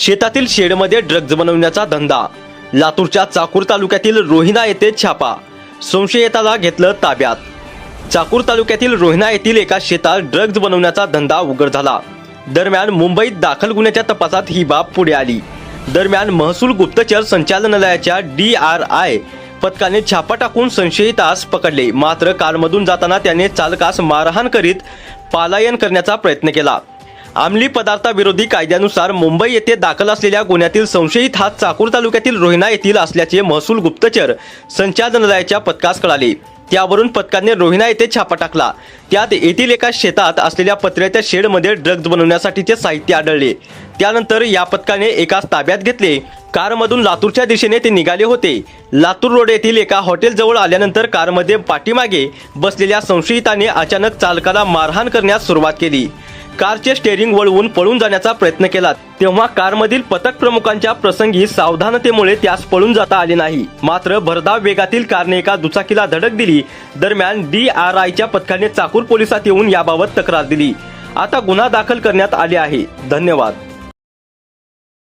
शेतातील शेडमध्ये ड्रग्ज बनवण्याचा धंदा. लातूरच्या चाकूर तालुक्यातील रोहिना येथे छापा. संशयिताला घेतलं ताब्यात. चाकूर तालुक्यातील रोहिना येथील एका शेतात ड्रग्ज बनवण्याचा धंदा उघड झाला. दरम्यान मुंबईत दाखल गुन्ह्याच्या तपासात ही बाब पुढे आली. दरम्यान महसूल गुप्तचर संचालनालयाच्या डी आर आय पथकाने छापा टाकून संशयितास पकडले. मात्र कारमधून जाताना त्याने चालकास मारहाण करीत पलायन करण्याचा प्रयत्न केला. अंमली पदार्थाविरोधी कायद्यानुसार मुंबई येथे दाखल असलेल्या गुन्ह्यातील संशयित हा चाकूर तालुक्यातील रोहिना येथील असल्याचे महसूल गुप्तचर संचालनालयाच्या पथकास कळाले. त्यावरून पथकाने रोहिना येथे छापा टाकला. त्यात येथील एका शेतात असलेल्या पत्र्याच्या शेडमध्ये ड्रग्ज बनवण्यासाठीचे साहित्य आढळले. त्यानंतर या पथकाने एकाच ताब्यात घेतले. कारमधून लातूरच्या दिशेने ते निघाले होते. लातूर रोड येथील एका हॉटेलजवळ आल्यानंतर कारमध्ये पाठीमागे बसलेल्या संशयिताने अचानक चालकाला मारहाण करण्यास सुरुवात केली. कारचे स्टेअरिंग वळवून पळून जाण्याचा प्रयत्न केला. तेव्हा कारमधील पथक प्रमुखांच्या प्रसंगी सावधानतेमुळे त्यास पळून जाता आले नाही. मात्र भरधाव वेगातील कारने एका दुचाकीला धडक दिली. दरम्यान डी आर आयच्या पथकाने चाकूर पोलिसात येऊन याबाबत तक्रार दिली. आता गुन्हा दाखल करण्यात आले आहे. धन्यवाद.